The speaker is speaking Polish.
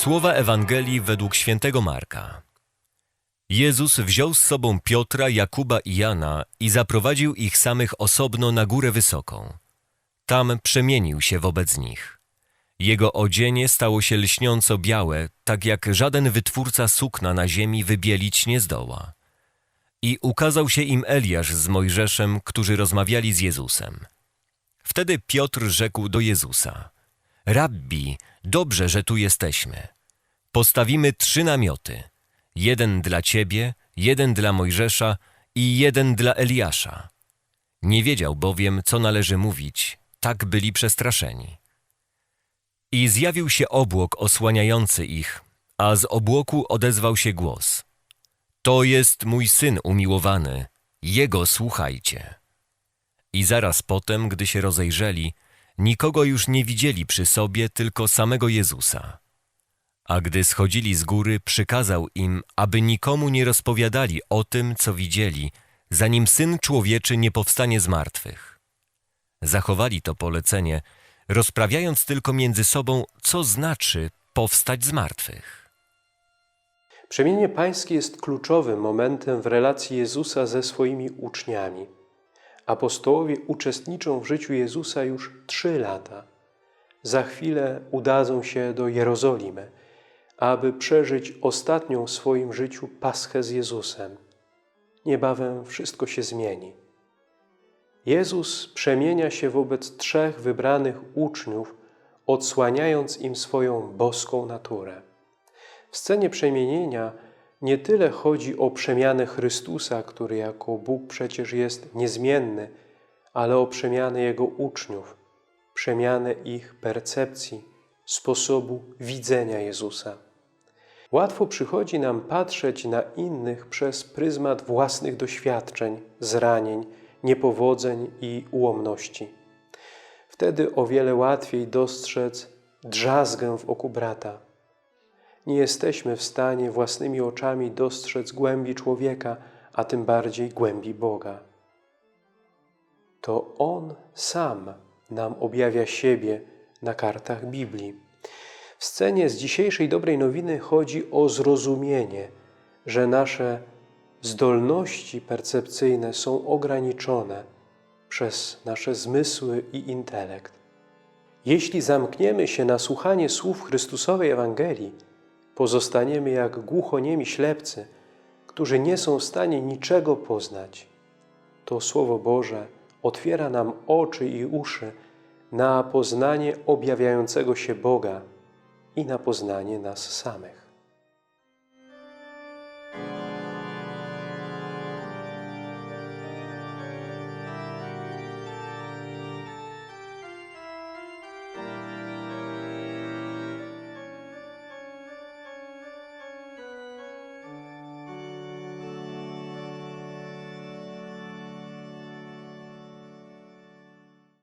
Słowa Ewangelii według świętego Marka. Jezus wziął z sobą Piotra, Jakuba i Jana i zaprowadził ich samych osobno na górę wysoką. Tam przemienił się wobec nich. Jego odzienie stało się lśniąco białe, tak jak żaden wytwórca sukna na ziemi wybielić nie zdoła. I ukazał się im Eliasz z Mojżeszem, którzy rozmawiali z Jezusem. Wtedy Piotr rzekł do Jezusa: Rabbi, dobrze, że tu jesteśmy. Postawimy trzy namioty: jeden dla ciebie, jeden dla Mojżesza i jeden dla Eliasza. Nie wiedział bowiem, co należy mówić, tak byli przestraszeni. I zjawił się obłok osłaniający ich, a z obłoku odezwał się głos: To jest mój syn umiłowany, jego słuchajcie. I zaraz potem, gdy się rozejrzeli, nikogo już nie widzieli przy sobie, tylko samego Jezusa. A gdy schodzili z góry, przykazał im, aby nikomu nie rozpowiadali o tym, co widzieli, zanim Syn Człowieczy nie powstanie z martwych. Zachowali to polecenie, rozprawiając tylko między sobą, co znaczy powstać z martwych. Przemienienie pańskie jest kluczowym momentem w relacji Jezusa ze swoimi uczniami. Apostołowie uczestniczą w życiu Jezusa już trzy lata. Za chwilę udadzą się do Jerozolimy, aby przeżyć ostatnią w swoim życiu Paschę z Jezusem. Niebawem wszystko się zmieni. Jezus przemienia się wobec trzech wybranych uczniów, odsłaniając im swoją boską naturę. W scenie przemienienia nie tyle chodzi o przemianę Chrystusa, który jako Bóg przecież jest niezmienny, ale o przemianę Jego uczniów, przemianę ich percepcji, sposobu widzenia Jezusa. Łatwo przychodzi nam patrzeć na innych przez pryzmat własnych doświadczeń, zranień, niepowodzeń i ułomności. Wtedy o wiele łatwiej dostrzec drzazgę w oku brata. Nie jesteśmy w stanie własnymi oczami dostrzec głębi człowieka, a tym bardziej głębi Boga. To On sam nam objawia siebie na kartach Biblii. W scenie z dzisiejszej dobrej nowiny chodzi o zrozumienie, że nasze zdolności percepcyjne są ograniczone przez nasze zmysły i intelekt. Jeśli zamkniemy się na słuchanie słów Chrystusowej Ewangelii, pozostaniemy jak głuchoniemi ślepcy, którzy nie są w stanie niczego poznać. To Słowo Boże otwiera nam oczy i uszy na poznanie objawiającego się Boga i na poznanie nas samych.